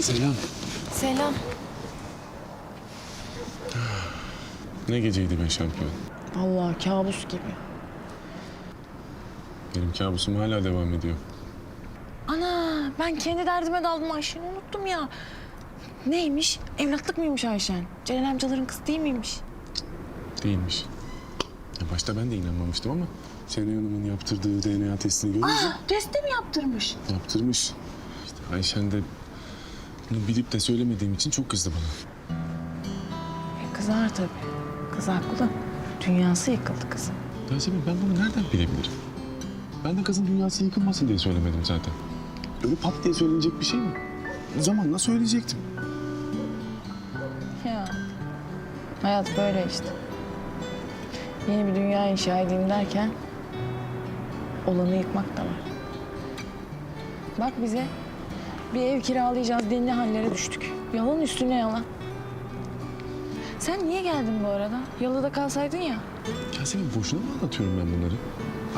Selam. Selam. Ne geceydi be şampiyon. Vallahi kabus gibi. Benim kabusum hala devam ediyor. Ana ben kendi derdime daldım Ayşen'i unuttum ya. Neymiş? Evlatlık mıymış Ayşen? Ceren amcaların kızı değil miymiş? Değilmiş. Ya başta ben de inanmamıştım ama Sena Hanım'ın yaptırdığı DNA testini görünce Testi mi yaptırmış? yaptırmış. İşte Ayşen de bunu bilip de söylemediğim için çok kızdı bana. E, kızar tabii. Kız haklı. Dünyası yıkıldı kızın. Yasemin ben bunu nereden bilebilirim? Ben de kızın dünyası yıkılmasın diye söylemedim zaten. Öyle pat diye söylenecek bir şey mi? Zamanla söyleyecektim. Ya. Hayat böyle işte. Yeni bir dünya inşa edeyim derken olanı yıkmak da var. Bak bize bir ev kiralayacağız denli hallere düştük. Yalan üstüne yalan. Sen niye geldin bu arada? Yalıda kalsaydın ya. Yasemin boşuna mı anlatıyorum ben bunları?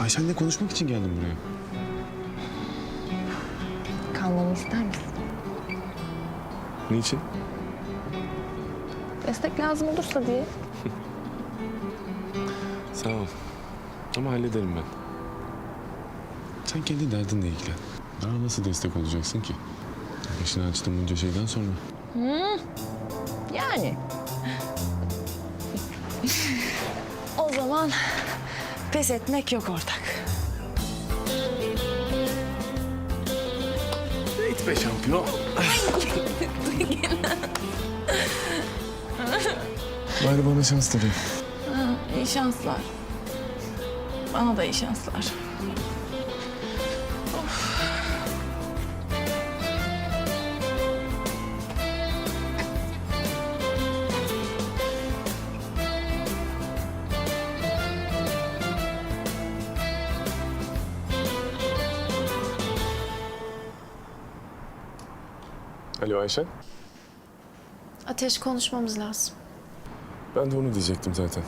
Ayşen'le konuşmak için geldim buraya. Kalmamı ister misin? Niçin? Destek lazım olursa diye. Sağ ol. Ama hallederim ben. Sen kendi derdinle ilgilen. Daha nasıl destek olacaksın ki? Başını açtım bunca şeyden sonra. Yani. o zaman pes etmek yok ortak. Be şampiyon. Bari bana şans dileyin. İyi şanslar. Bana da iyi şanslar. Alo Ayşen. Ateş konuşmamız lazım. Ben de onu diyecektim zaten.